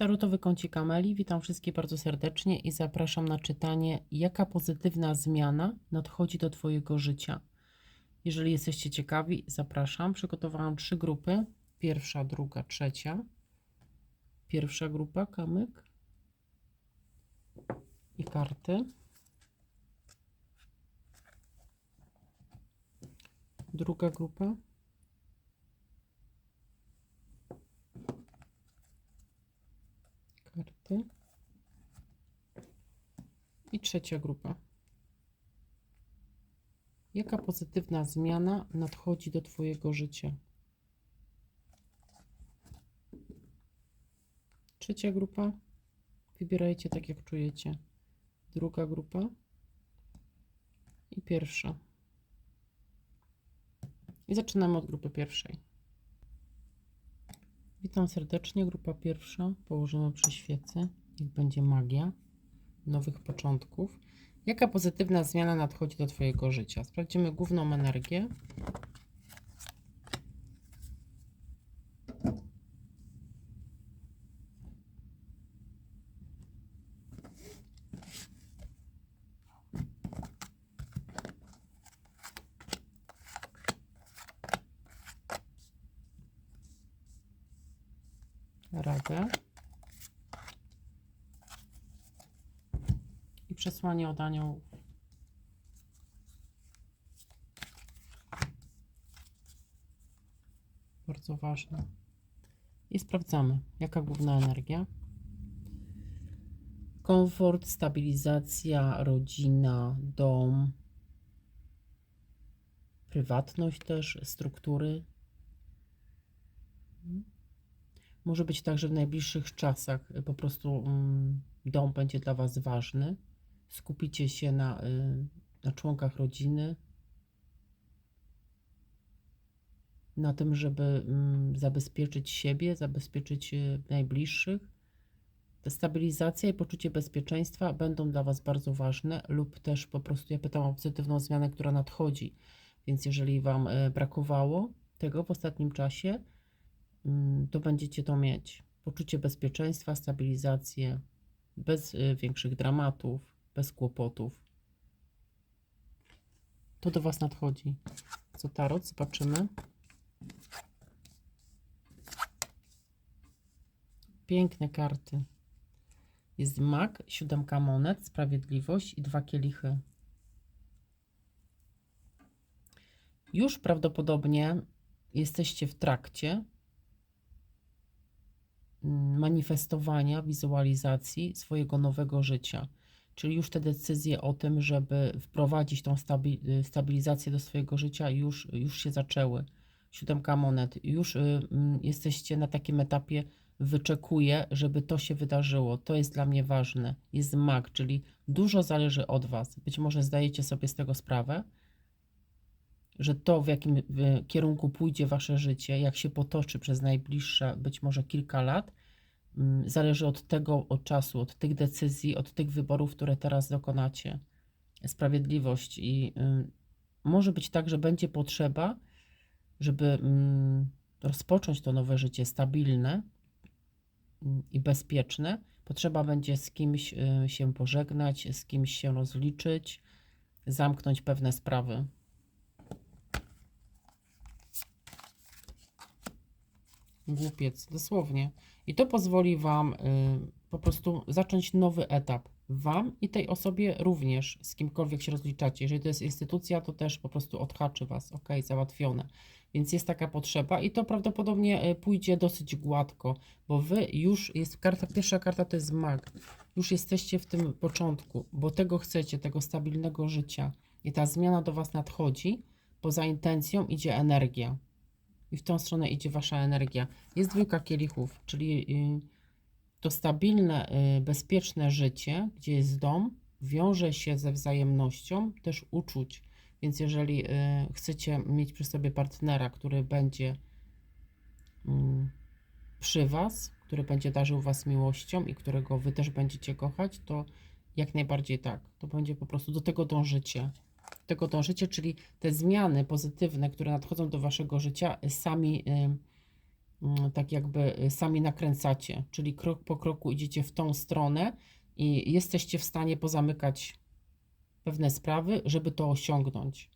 Tarotowy kącik Ameli. Witam wszystkich bardzo serdecznie i zapraszam na czytanie, jaka pozytywna zmiana nadchodzi do Twojego życia. Jeżeli jesteście ciekawi, zapraszam. Przygotowałam trzy grupy. Pierwsza, druga, trzecia. Pierwsza grupa, kamyk i karty. Druga grupa. I trzecia grupa. Jaka pozytywna zmiana nadchodzi do Twojego życia? Trzecia grupa. Wybierajcie tak, jak czujecie. Druga grupa. I pierwsza. I zaczynamy od grupy pierwszej. Witam serdecznie. Grupa pierwsza. Położymy przy świecy. Niech będzie magia nowych początków. Jaka pozytywna zmiana nadchodzi do Twojego życia? Sprawdzimy główną energię. Radę. I przesłanie od aniołów. Bardzo ważne. I sprawdzamy, jaka główna energia. Komfort, stabilizacja, rodzina, dom, prywatność też, struktury. Może być tak, że w najbliższych czasach po prostu mm, dom będzie dla Was ważny. Skupicie się na, y, na członkach rodziny, na tym, żeby mm, zabezpieczyć siebie, zabezpieczyć y, najbliższych. Ta stabilizacja i poczucie bezpieczeństwa będą dla Was bardzo ważne, lub też po prostu ja pytam o pozytywną zmianę, która nadchodzi. Więc jeżeli Wam y, brakowało tego w ostatnim czasie, mm, to będziecie to mieć. Poczucie bezpieczeństwa, stabilizację, bez większych dramatów, bez kłopotów. To do Was nadchodzi. Co tarot? Zobaczymy. Piękne karty. Jest mak, siódemka monet, sprawiedliwość i dwa kielichy. Już prawdopodobnie jesteście w trakcie manifestowania, wizualizacji swojego nowego życia. Czyli już te decyzje o tym, żeby wprowadzić tą stabi stabilizację do swojego życia, już, już się zaczęły. Siódemka monet. Już y, mm, jesteście na takim etapie, wyczekuję, żeby to się wydarzyło. To jest dla mnie ważne. Jest mag, czyli dużo zależy od Was. Być może zdajecie sobie z tego sprawę, że to, w jakim kierunku pójdzie Wasze życie, jak się potoczy przez najbliższe być może kilka lat, zależy od tego, od czasu, od tych decyzji, od tych wyborów, które teraz dokonacie. Sprawiedliwość i może być tak, że będzie potrzeba, żeby mm, rozpocząć to nowe życie stabilne mm, i bezpieczne. Potrzeba będzie z kimś y, się pożegnać, z kimś się rozliczyć, zamknąć pewne sprawy. Głupiec, dosłownie. I to pozwoli Wam y, po prostu zacząć nowy etap. Wam i tej osobie również, z kimkolwiek się rozliczacie. Jeżeli to jest instytucja, to też po prostu odhaczy Was. Ok, załatwione. Więc jest taka potrzeba i to prawdopodobnie y, pójdzie dosyć gładko, bo Wy już jest karta, pierwsza karta to jest mag. Już jesteście w tym początku, bo tego chcecie, tego stabilnego życia. I ta zmiana do Was nadchodzi. Poza intencją idzie energia i w tą stronę idzie wasza energia. Jest dwójka kielichów, czyli y, to stabilne, y, bezpieczne życie, gdzie jest dom, wiąże się ze wzajemnością, też uczuć. Więc jeżeli y, chcecie mieć przy sobie partnera, który będzie mm, przy was, który będzie darzył was miłością i którego wy też będziecie kochać, to jak najbardziej tak. To będzie po prostu do tego dążycie tego dążycie, czyli te zmiany pozytywne, które nadchodzą do waszego życia, sami mm, tak jakby y, sami nakręcacie, czyli krok po kroku idziecie w tą stronę i jesteście w stanie pozamykać pewne sprawy, żeby to osiągnąć.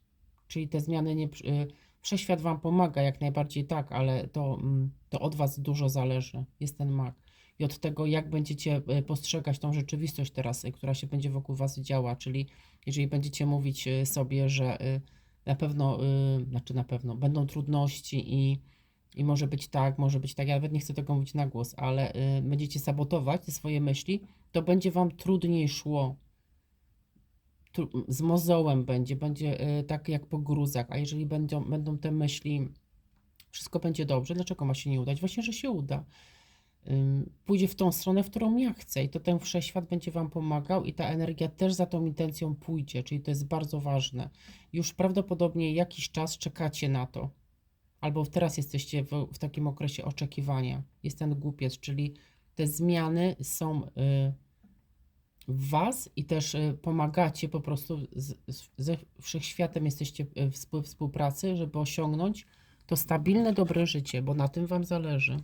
Czyli te zmiany nie. y, Wszechświat Wam pomaga jak najbardziej tak, ale to, mm, to od Was dużo zależy. Jest ten mag. I od tego, jak będziecie y, postrzegać tą rzeczywistość teraz, y, która się będzie wokół Was działa. Czyli jeżeli będziecie mówić y, sobie, że na pewno, znaczy na pewno, będą trudności i, i może być tak, może być tak, ja nawet nie chcę tego mówić na głos, ale będziecie sabotować te swoje myśli, to będzie Wam trudniej szło z mozołem będzie, będzie tak jak po gruzach, a jeżeli będą, będą te myśli, wszystko będzie dobrze, dlaczego ma się nie udać? Właśnie, że się uda. Pójdzie w tą stronę, w którą ja chcę i to ten wszechświat będzie Wam pomagał i ta energia też za tą intencją pójdzie, czyli to jest bardzo ważne. Już prawdopodobnie jakiś czas czekacie na to, albo teraz jesteście w, w takim okresie oczekiwania. Jest ten głupiec, czyli te zmiany są... Y, w Was i też y, pomagacie po prostu z, z, ze wszechświatem jesteście w współ- współpracy, żeby osiągnąć to stabilne, dobre życie, bo na tym Wam zależy.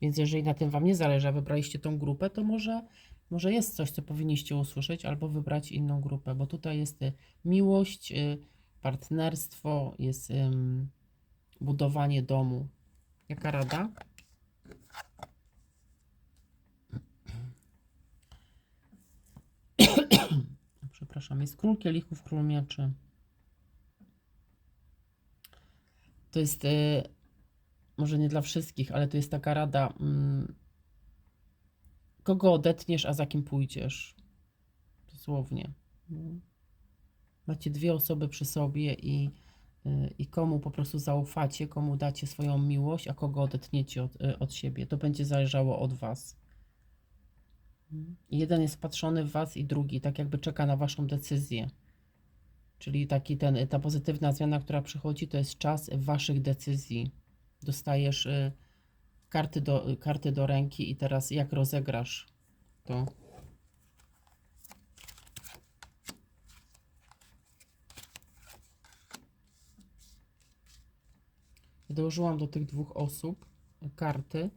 Więc jeżeli na tym Wam nie zależy, a wybraliście tą grupę, to może, może jest coś, co powinniście usłyszeć, albo wybrać inną grupę, bo tutaj jest y, miłość, y, partnerstwo, jest budowanie domu. Jaka rada? Przepraszam, jest król kielichów, król mieczy. To jest e, może nie dla wszystkich, ale to jest taka rada. Mm, kogo odetniesz, a za kim pójdziesz? Dosłownie. Macie dwie osoby przy sobie i, y, i komu po prostu zaufacie, komu dacie swoją miłość, a kogo odetniecie od, y, od siebie. To będzie zależało od was. Jeden jest wpatrzony w was i drugi, tak jakby czeka na waszą decyzję. Czyli taki ten, ta pozytywna zmiana, która przychodzi, to jest czas waszych decyzji. Dostajesz y, karty, do, karty do ręki i teraz jak rozegrasz to. Dołożyłam do tych dwóch osób karty.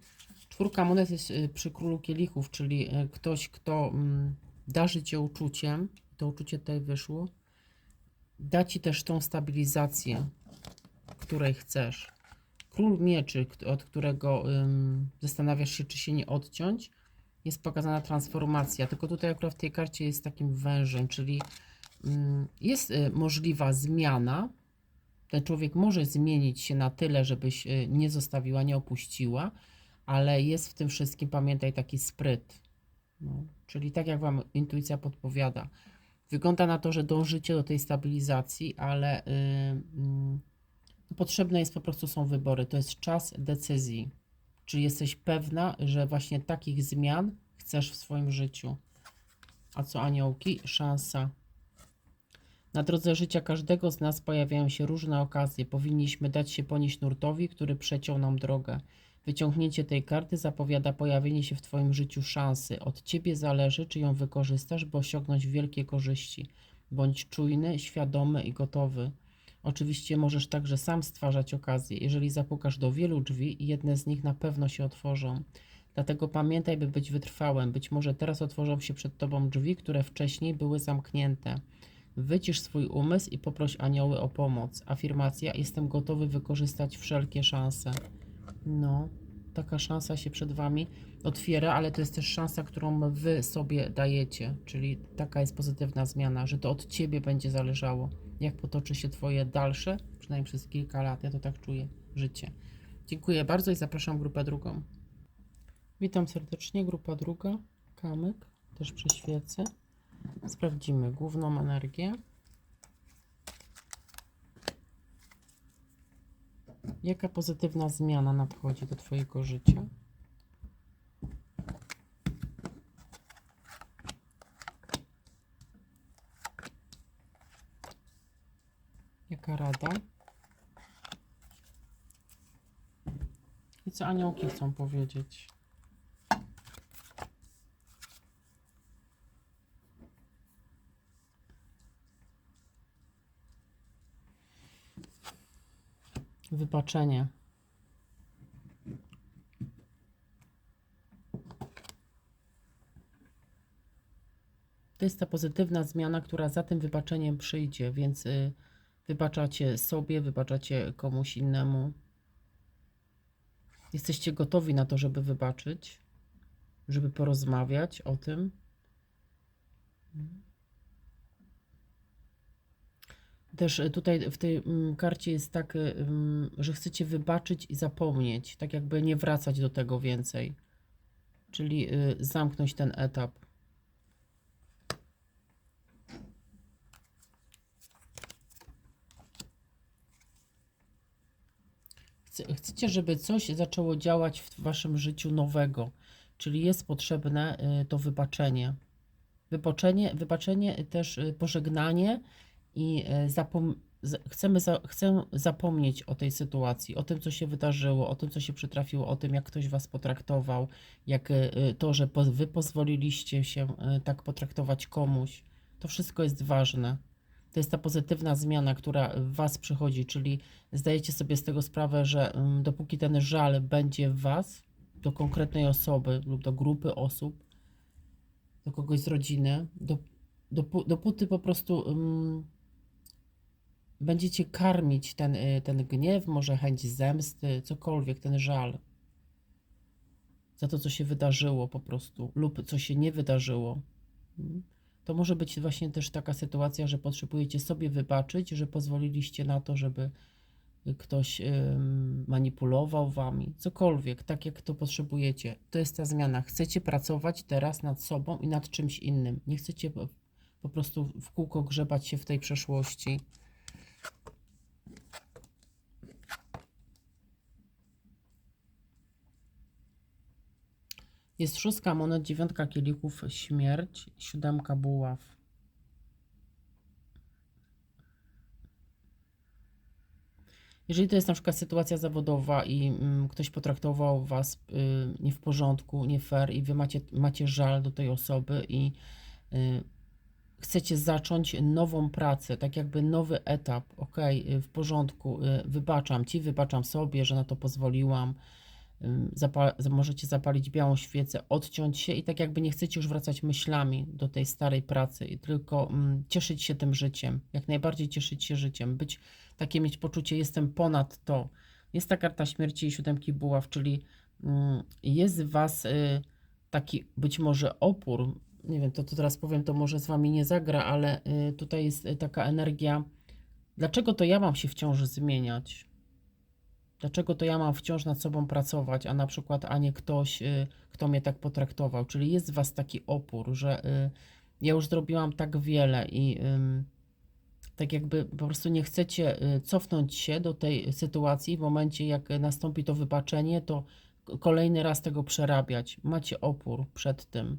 Czwórka monet jest y, przy królu kielichów, czyli y, ktoś, kto mm, darzy cię uczuciem. To uczucie tutaj wyszło. Da ci też tą stabilizację, której chcesz. Król mieczy, od którego ym, zastanawiasz się, czy się nie odciąć, jest pokazana transformacja. Tylko tutaj akurat w tej karcie jest takim wężem, czyli ym, jest y, możliwa zmiana. Ten człowiek może zmienić się na tyle, żebyś y, nie zostawiła, nie opuściła, ale jest w tym wszystkim, pamiętaj, taki spryt. No, czyli tak jak Wam intuicja podpowiada. Wygląda na to, że dążycie do tej stabilizacji, ale y, mm, potrzebne jest po prostu są wybory. To jest czas decyzji. Czy jesteś pewna, że właśnie takich zmian chcesz w swoim życiu? A co aniołki? Szansa. Na drodze życia każdego z nas pojawiają się różne okazje. Powinniśmy dać się ponieść nurtowi, który przeciął nam drogę. Wyciągnięcie tej karty zapowiada pojawienie się w Twoim życiu szansy. Od Ciebie zależy, czy ją wykorzystasz, by osiągnąć wielkie korzyści. Bądź czujny, świadomy i gotowy. Oczywiście możesz także sam stwarzać okazje. Jeżeli zapukasz do wielu drzwi, jedne z nich na pewno się otworzą. Dlatego pamiętaj, by być wytrwałym. Być może teraz otworzą się przed Tobą drzwi, które wcześniej były zamknięte. Wycisz swój umysł i poproś anioły o pomoc. Afirmacja: Jestem gotowy wykorzystać wszelkie szanse. No, taka szansa się przed Wami otwiera, ale to jest też szansa, którą Wy sobie dajecie. Czyli taka jest pozytywna zmiana, że to od Ciebie będzie zależało, jak potoczy się Twoje dalsze, przynajmniej przez kilka lat, ja to tak czuję, życie. Dziękuję bardzo i zapraszam grupę drugą. Witam serdecznie, grupa druga, kamyk, też przy świecy. Sprawdzimy główną energię. Jaka pozytywna zmiana nadchodzi do Twojego życia? taka rada. I co aniołki chcą powiedzieć? Wybaczenie. To jest ta pozytywna zmiana, która za tym wybaczeniem przyjdzie, więc. Y wybaczacie sobie, wybaczacie komuś innemu. Jesteście gotowi na to, żeby wybaczyć, żeby porozmawiać o tym. Też y, tutaj w tej mm, karcie jest tak, y, mm, że chcecie wybaczyć i zapomnieć, tak jakby nie wracać do tego więcej. Czyli y, zamknąć ten etap. Chce- Chcecie, żeby coś zaczęło działać w waszym życiu nowego, czyli jest potrzebne y, to wybaczenie. Wybaczenie, wybaczenie też y, pożegnanie i y, zapom- chcemy za- chcę zapomnieć o tej sytuacji, o tym, co się wydarzyło, o tym, co się przytrafiło, o tym, jak ktoś was potraktował, jak to, że wy pozwoliliście się tak potraktować komuś. To wszystko jest ważne. To jest ta pozytywna zmiana, która w was przychodzi, czyli zdajecie sobie z tego sprawę, że mm, dopóki ten żal będzie w was, do konkretnej osoby lub do grupy osób, do kogoś z rodziny, do, dopó- dopóty po prostu mm, będziecie karmić ten, y, ten gniew, może chęć zemsty, cokolwiek, ten żal za to, co się wydarzyło po prostu, lub co się nie wydarzyło. Mm. To może być właśnie też taka sytuacja, że potrzebujecie sobie wybaczyć, że pozwoliliście na to, żeby ktoś manipulował wami, cokolwiek, tak jak to potrzebujecie. To jest ta zmiana. Chcecie pracować teraz nad sobą i nad czymś innym. Nie chcecie po prostu w kółko grzebać się w tej przeszłości. Jest szóstka monet, dziewiątka kielichów, śmierć, siódemka buław. Jeżeli to jest na przykład sytuacja zawodowa i mm, ktoś potraktował was y, nie w porządku, nie fair i wy macie, macie żal do tej osoby i y, chcecie zacząć nową pracę, tak jakby nowy etap, ok, w porządku, y, wybaczam ci, wybaczam sobie, że na to pozwoliłam, Możecie zapalić białą świecę, odciąć się i tak jakby nie chcecie już wracać myślami do tej starej pracy i tylko mm, cieszyć się tym życiem, jak najbardziej cieszyć się życiem, być takie mieć poczucie, jestem ponad to. Jest ta karta śmierci i siódemki buław, czyli mm, jest w was y, taki być może opór, nie wiem, to, to teraz powiem, to może z wami nie zagra, ale y, tutaj jest y, taka energia, dlaczego to ja mam się wciąż zmieniać? Dlaczego to ja mam wciąż nad sobą pracować, a na przykład, a nie ktoś, y, kto mnie tak potraktował? Czyli jest w was taki opór, że y, ja już zrobiłam tak wiele i tak jakby po prostu nie chcecie y, cofnąć się do tej sytuacji w momencie, jak nastąpi to wybaczenie, to kolejny raz tego przerabiać. Macie opór przed tym.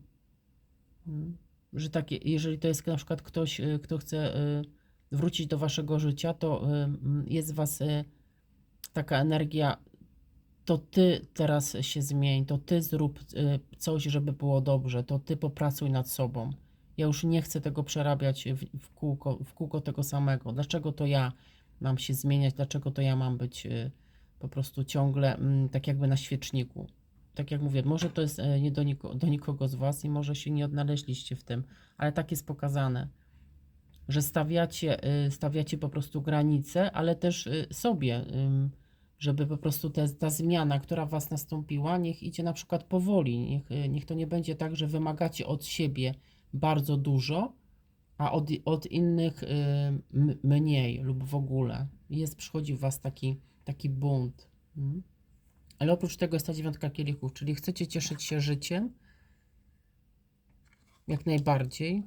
Mm. Że takie, jeżeli to jest na przykład ktoś, kto chce wrócić do waszego życia, to jest was taka energia, to ty teraz się zmień, to ty zrób y, coś, żeby było dobrze, to ty popracuj nad sobą. Ja już nie chcę tego przerabiać w, w, kółko, w kółko tego samego. Dlaczego to ja mam się zmieniać? Dlaczego to ja mam być y, po prostu ciągle mm, tak jakby na świeczniku? Tak jak mówię, może to jest e, nie do, niko, do nikogo z Was i może się nie odnaleźliście w tym, ale tak jest pokazane, że stawiacie, y, stawiacie po prostu granice, ale też y, sobie, żeby po prostu te, ta zmiana, która Was nastąpiła, niech idzie na przykład powoli. Niech, y, niech to nie będzie tak, że wymagacie od siebie bardzo dużo, a od, od innych mniej lub w ogóle. Jest, przychodzi w Was taki, taki bunt. Mm. Ale oprócz tego jest ta dziewiątka kielichów, czyli chcecie cieszyć się życiem, jak najbardziej.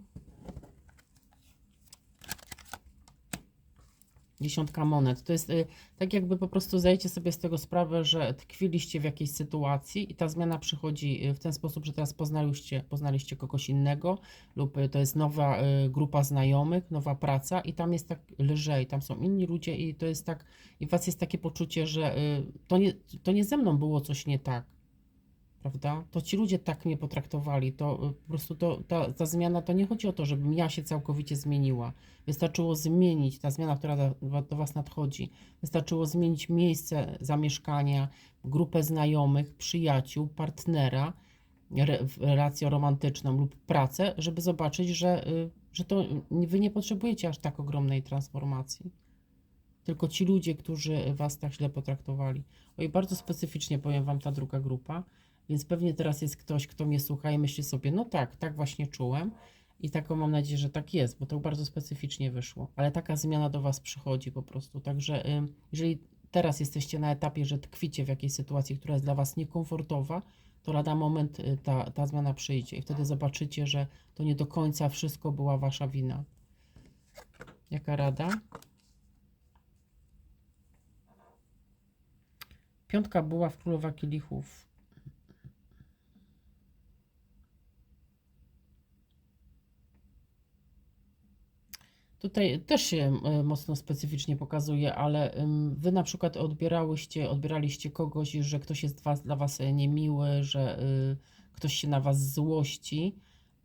Dziesiątka monet. To jest y, tak jakby po prostu zdajecie sobie z tego sprawę, że tkwiliście w jakiejś sytuacji i ta zmiana przychodzi y, w ten sposób, że teraz poznaliście, poznaliście kogoś innego lub y, to jest nowa grupa znajomych, nowa praca i tam jest tak lżej, tam są inni ludzie i to jest tak, i was jest takie poczucie, że to nie, to nie ze mną było coś nie tak. Prawda? To ci ludzie tak mnie potraktowali. To y, po prostu to, ta, ta zmiana to nie chodzi o to, żebym ja się całkowicie zmieniła. Wystarczyło zmienić ta zmiana, która do, do Was nadchodzi. Wystarczyło zmienić miejsce zamieszkania, grupę znajomych, przyjaciół, partnera re, relację romantyczną lub pracę, żeby zobaczyć, że, y, że to wy nie potrzebujecie aż tak ogromnej transformacji. Tylko ci ludzie, którzy was tak źle potraktowali. Oj, bardzo specyficznie powiem wam ta druga grupa, więc pewnie teraz jest ktoś, kto mnie słucha i myśli sobie, no tak, tak właśnie czułem i taką mam nadzieję, że tak jest, bo to bardzo specyficznie wyszło. Ale taka zmiana do was przychodzi po prostu. Także y, jeżeli teraz jesteście na etapie, że tkwicie w jakiejś sytuacji, która jest dla was niekomfortowa, to lada moment y, ta, ta zmiana przyjdzie i wtedy zobaczycie, że to nie do końca wszystko była wasza wina. Jaka rada? Piątka była w królowa kielichów. Tutaj też się e, mocno specyficznie pokazuje, ale wy na przykład odbierałyście, odbieraliście kogoś, że ktoś jest was, dla was e, niemiły, że y, ktoś się na was złości,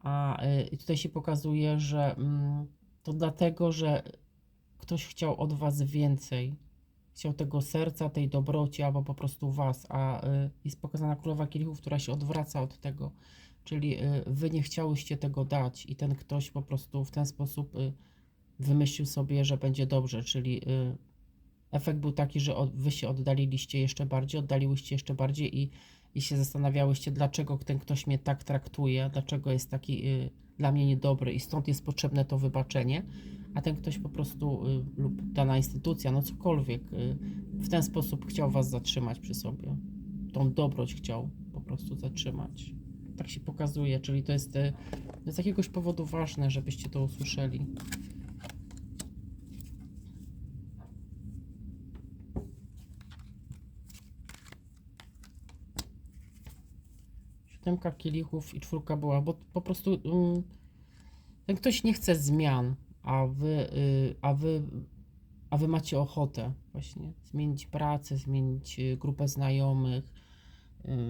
a tutaj się pokazuje, że mm, to dlatego, że ktoś chciał od was więcej. Chciał tego serca, tej dobroci, albo po prostu was, a jest pokazana królowa kielichów, która się odwraca od tego. Czyli wy nie chciałyście tego dać i ten ktoś po prostu w ten sposób wymyślił sobie, że będzie dobrze, czyli y, efekt był taki, że wy się oddaliliście jeszcze bardziej, oddaliłyście jeszcze bardziej i, i się zastanawiałyście, dlaczego ten ktoś mnie tak traktuje, dlaczego jest taki y, dla mnie niedobry i stąd jest potrzebne to wybaczenie, a ten ktoś po prostu y, lub dana instytucja, no cokolwiek, w ten sposób chciał was zatrzymać przy sobie. Tą dobroć chciał po prostu zatrzymać. Tak się pokazuje, czyli to jest z jakiegoś powodu ważne, żebyście to usłyszeli. Siódemka kielichów i czwórka była, bo po prostu ym, ten ktoś nie chce zmian, a wy, y, a wy, a wy macie ochotę właśnie zmienić pracę, zmienić y, grupę znajomych,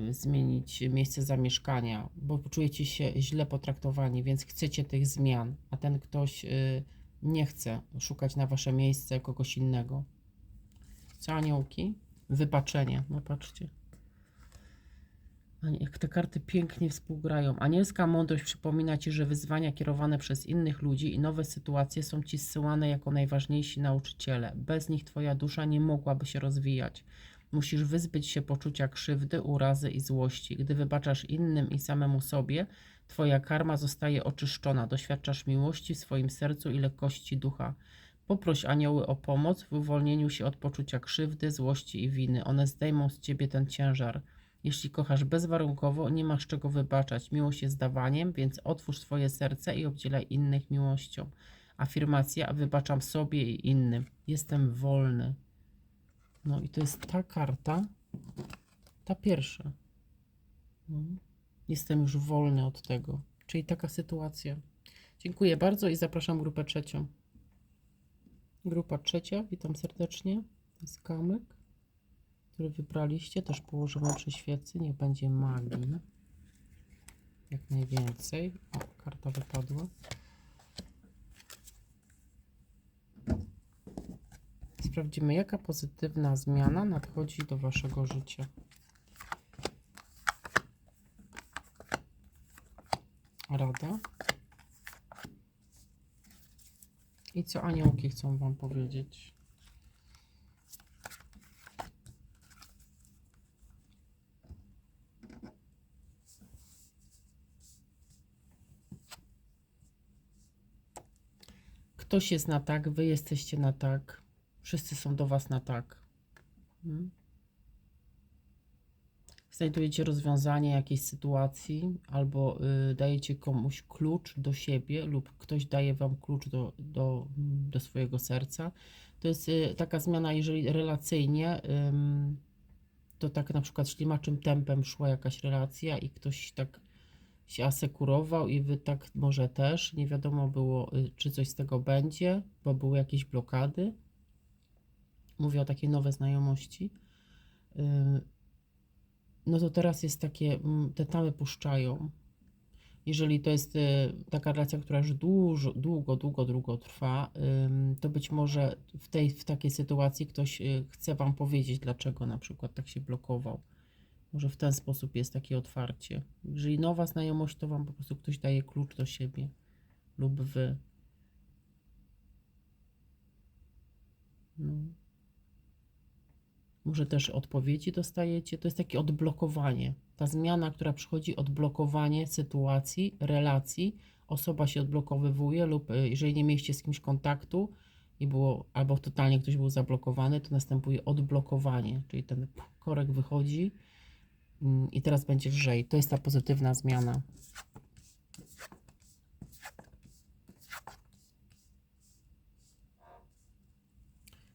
y, zmienić miejsce zamieszkania, bo czujecie się źle potraktowani, więc chcecie tych zmian, a ten ktoś y, nie chce szukać na wasze miejsce kogoś innego. Co aniołki? Wybaczenie. No patrzcie. Jak te karty pięknie współgrają. Anielska mądrość przypomina ci, że wyzwania kierowane przez innych ludzi i nowe sytuacje są ci zsyłane jako najważniejsi nauczyciele. Bez nich twoja dusza nie mogłaby się rozwijać. Musisz wyzbyć się poczucia krzywdy, urazy i złości. Gdy wybaczasz innym i samemu sobie, twoja karma zostaje oczyszczona. Doświadczasz miłości w swoim sercu i lekkości ducha. Poproś anioły o pomoc w uwolnieniu się od poczucia krzywdy, złości i winy. One zdejmą z ciebie ten ciężar. Jeśli kochasz bezwarunkowo, nie masz czego wybaczać. Miłość jest dawaniem, więc otwórz swoje serce i obdzielaj innych miłością. Afirmacja: wybaczam sobie i innym. Jestem wolny. No i to jest ta karta, ta pierwsza. No. Jestem już wolny od tego. Czyli taka sytuacja. Dziękuję bardzo i zapraszam grupę trzecią. Grupa trzecia, witam serdecznie. To jest kamyk który wybraliście, też położymy przy świecy. Niech będzie magii. Jak najwięcej. O, karta wypadła. Sprawdzimy, jaka pozytywna zmiana nadchodzi do waszego życia. Rada. I co aniołki chcą wam powiedzieć? Ktoś jest na tak, wy jesteście na tak, wszyscy są do was na tak. Mhm. Znajdujecie rozwiązanie jakiejś sytuacji, albo y, dajecie komuś klucz do siebie, lub ktoś daje wam klucz do, do, do swojego serca. To jest y, taka zmiana, jeżeli relacyjnie, ym, to tak na przykład ślimaczym tempem szła jakaś relacja i ktoś tak się asekurował i wy tak może też. Nie wiadomo było, y, czy coś z tego będzie, bo były jakieś blokady. Mówię o takiej nowej znajomości. Y, No to teraz jest takie, mm, te tamy puszczają. Jeżeli to jest y, taka relacja, która już dużo, długo, długo, długo trwa, to być może w tej, w takiej sytuacji ktoś chce wam powiedzieć, dlaczego na przykład tak się blokował Może w ten sposób jest takie otwarcie. Jeżeli nowa znajomość, to wam po prostu ktoś daje klucz do siebie lub wy. No. Może też odpowiedzi dostajecie. To jest takie odblokowanie. Ta zmiana, która przychodzi, odblokowanie sytuacji, relacji. Osoba się odblokowywuje, lub y, jeżeli nie mieliście z kimś kontaktu i było, albo totalnie ktoś był zablokowany, to następuje odblokowanie, czyli ten korek wychodzi i teraz będzie lżej. To jest ta pozytywna zmiana.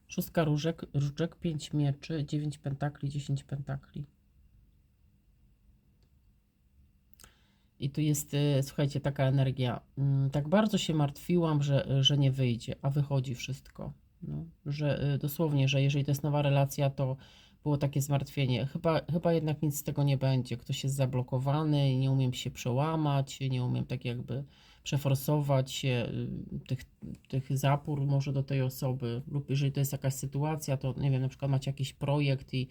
Szóstka różek, różdżek, pięć mieczy, dziewięć pentakli, dziesięć pentakli. I tu jest, y, słuchajcie, taka energia. mm, Tak bardzo się martwiłam, że, że nie wyjdzie, a wychodzi wszystko. No, że y, dosłownie, że jeżeli to jest nowa relacja, to było takie zmartwienie. Chyba, chyba jednak nic z tego nie będzie. Ktoś jest zablokowany, nie umiem się przełamać, nie umiem tak jakby przeforsować się, y, tych, tych zapór może do tej osoby. Lub jeżeli to jest jakaś sytuacja, to nie wiem, na przykład macie jakiś projekt i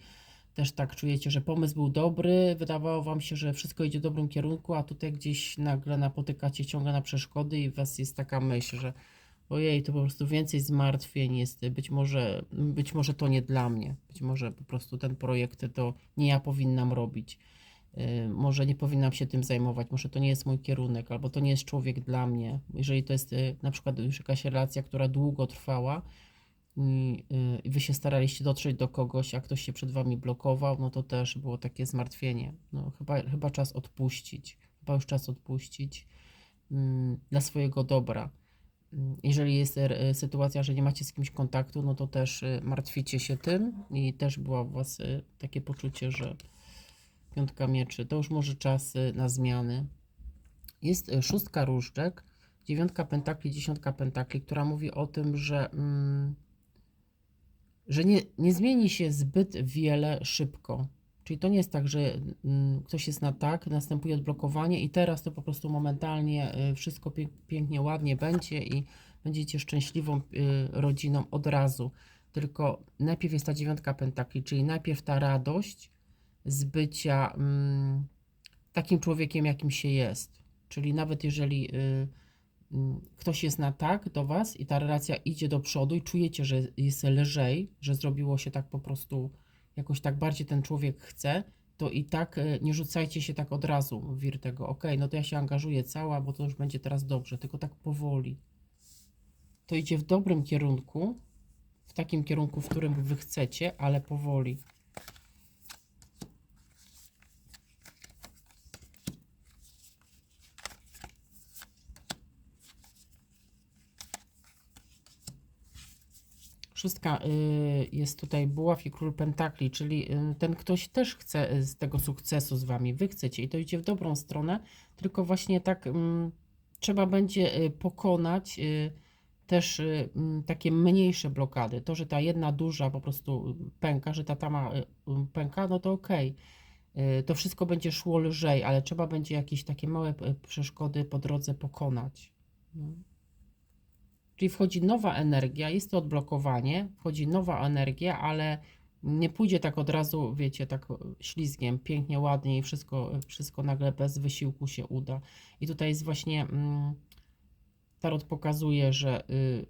też tak czujecie, że pomysł był dobry, wydawało wam się, że wszystko idzie w dobrym kierunku, a tutaj gdzieś nagle napotykacie ciągle na przeszkody i was jest taka myśl, że ojej, to po prostu więcej zmartwień jest, być może, być może to nie dla mnie, być może po prostu ten projekt to nie ja powinnam robić, Yy, może nie powinnam się tym zajmować, może to nie jest mój kierunek, albo to nie jest człowiek dla mnie. Jeżeli to jest yy, na przykład już jakaś relacja, która długo trwała, i y, i wy się staraliście dotrzeć do kogoś, a ktoś się przed wami blokował, no to też było takie zmartwienie. No, chyba, chyba czas odpuścić. Chyba już czas odpuścić mm, dla swojego dobra. Jeżeli jest e, sytuacja, że nie macie z kimś kontaktu, no to też y, martwicie się tym i też było u was y, takie poczucie, że piątka mieczy, to już może czas na zmiany. Jest szóstka różdżek, dziewiątka pentakli, dziesiątka pentakli, która mówi o tym, że mm, że nie, nie zmieni się zbyt wiele szybko. Czyli to nie jest tak, że mm, ktoś jest na tak, następuje odblokowanie i teraz to po prostu momentalnie y, wszystko pię pięknie, ładnie będzie i będziecie szczęśliwą y, rodziną od razu. Tylko najpierw jest ta dziewiątka pentakli, czyli najpierw ta radość z bycia mm, takim człowiekiem, jakim się jest. Czyli nawet jeżeli y, mm, ktoś jest na tak do Was i ta relacja idzie do przodu i czujecie, że jest lżej, że zrobiło się tak po prostu, jakoś tak bardziej ten człowiek chce, to i tak y, nie rzucajcie się tak od razu w wir tego, ok, no to ja się angażuję cała, bo to już będzie teraz dobrze, tylko tak powoli. To idzie w dobrym kierunku, w takim kierunku, w którym Wy chcecie, ale powoli. Szóstka y, jest tutaj buław i król pentakli, czyli y, ten ktoś też chce y, z tego sukcesu z wami, wy chcecie i to idzie w dobrą stronę, tylko właśnie tak mm, trzeba będzie pokonać też mm, takie mniejsze blokady. To, że ta jedna duża po prostu pęka, że ta tama pęka, no to okej. Y, To wszystko będzie szło lżej, ale trzeba będzie jakieś takie małe przeszkody po drodze pokonać. No. Czyli wchodzi nowa energia, jest to odblokowanie, wchodzi nowa energia, ale nie pójdzie tak od razu, wiecie, tak ślizgiem, pięknie, ładnie i wszystko, wszystko nagle bez wysiłku się uda. I tutaj jest właśnie, mm, Tarot pokazuje, że y,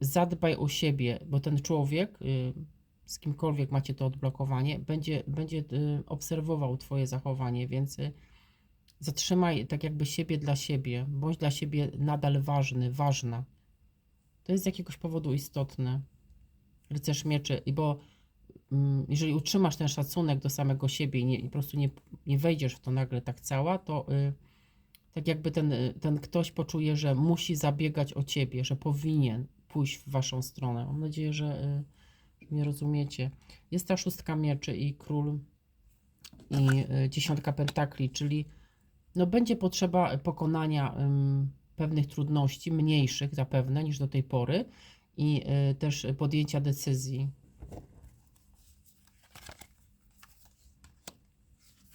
zadbaj o siebie, bo ten człowiek, y, z kimkolwiek macie to odblokowanie, będzie, będzie y, obserwował Twoje zachowanie, więc y, zatrzymaj tak jakby siebie dla siebie, bądź dla siebie nadal ważny, ważna. To jest z jakiegoś powodu istotne. Rycerz mieczy, i bo mm, jeżeli utrzymasz ten szacunek do samego siebie i, nie, i po prostu nie, nie wejdziesz w to nagle tak cała, to y, tak jakby ten, y, ten ktoś poczuje, że musi zabiegać o ciebie, że powinien pójść w waszą stronę. Mam nadzieję, że, y, że mnie rozumiecie. Jest ta szóstka mieczy i król i y, dziesiątka pentakli, czyli no będzie potrzeba pokonania ym, pewnych trudności, mniejszych zapewne niż do tej pory i y, też podjęcia decyzji.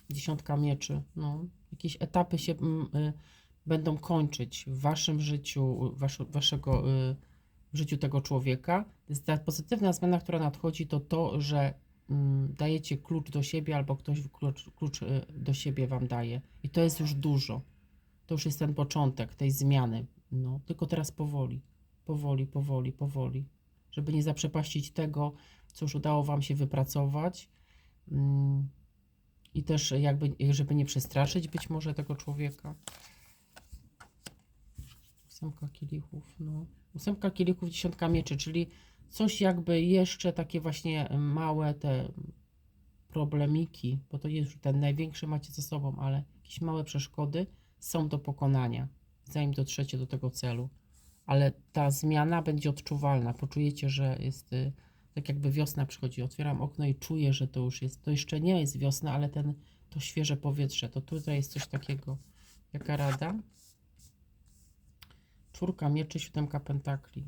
Dziesiątka mieczy, no, jakieś etapy się y, będą kończyć w waszym życiu, wasz, waszego, w życiu tego człowieka. Ta pozytywna zmiana, która nadchodzi, to to, że dajecie klucz do siebie, albo ktoś klucz, klucz y, do siebie wam daje. I to jest już dużo. To już jest ten początek tej zmiany. No, tylko teraz powoli, powoli, powoli, powoli, żeby nie zaprzepaścić tego, co już udało wam się wypracować. Mm, I też jakby, żeby nie przestraszyć być może tego człowieka. Ósemka kielichów, no. Ósemka kielichów, dziesiątka mieczy, czyli coś jakby jeszcze takie właśnie małe te problemiki, bo to jest ten największy macie ze sobą, ale jakieś małe przeszkody są do pokonania, zanim dotrzecie do tego celu. Ale ta zmiana będzie odczuwalna. Poczujecie, że jest y, tak jakby wiosna przychodzi. Otwieram okno i czuję, że to już jest, to jeszcze nie jest wiosna, ale ten, to świeże powietrze, to tutaj jest coś takiego. Jaka rada? Czwórka mieczy, siódemka pentakli.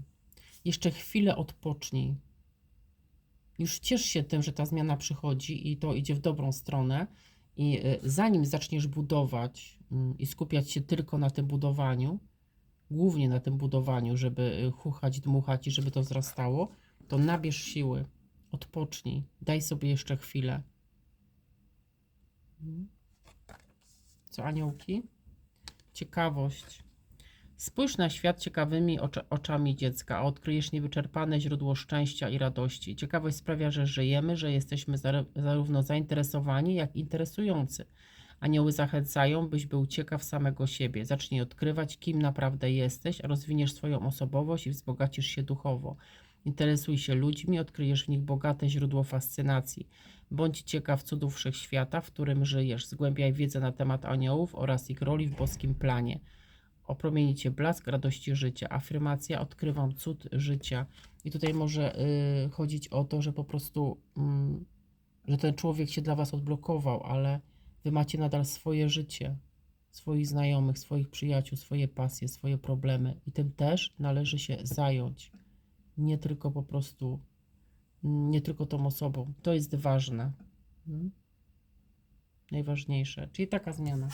Jeszcze chwilę odpocznij. Już ciesz się tym, że ta zmiana przychodzi i to idzie w dobrą stronę. I y, zanim zaczniesz budować mm, i skupiać się tylko na tym budowaniu, głównie na tym budowaniu, żeby y, chuchać, dmuchać i żeby to wzrastało, to nabierz siły, odpocznij, daj sobie jeszcze chwilę. Co aniołki? Ciekawość. Spójrz na świat ciekawymi ocza- oczami dziecka, a odkryjesz niewyczerpane źródło szczęścia i radości. Ciekawość sprawia, że żyjemy, że jesteśmy zar- zarówno zainteresowani, jak i interesujący. Anioły zachęcają, byś był ciekaw samego siebie. Zacznij odkrywać, kim naprawdę jesteś, a rozwiniesz swoją osobowość i wzbogacisz się duchowo. Interesuj się ludźmi, odkryjesz w nich bogate źródło fascynacji. Bądź ciekaw cudów wszechświata, w którym żyjesz. Zgłębiaj wiedzę na temat aniołów oraz ich roli w boskim planie. Opromieni cię blask radości życia. Afirmacja, odkrywam cud życia. I tutaj może y, chodzić o to, że po prostu, mm, że ten człowiek się dla was odblokował, ale wy macie nadal swoje życie, swoich znajomych, swoich przyjaciół, swoje pasje, swoje problemy. I tym też należy się zająć. Nie tylko po prostu, nie tylko tą osobą. To jest ważne. Mm. Najważniejsze. Czyli taka zmiana.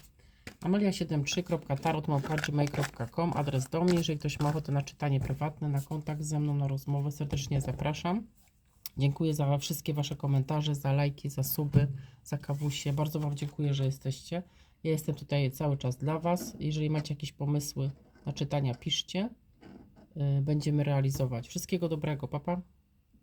Amelia73.tarotmałpa.gmail.com Adres do mnie. Jeżeli ktoś ma ochotę na czytanie prywatne, na kontakt ze mną, na rozmowę, serdecznie zapraszam. Dziękuję za wszystkie Wasze komentarze, za lajki, za suby, za kawusie. Bardzo Wam dziękuję, że jesteście. Ja jestem tutaj cały czas dla Was. Jeżeli macie jakieś pomysły na czytania, piszcie. Yy, Będziemy realizować. Wszystkiego dobrego, papa. Pa.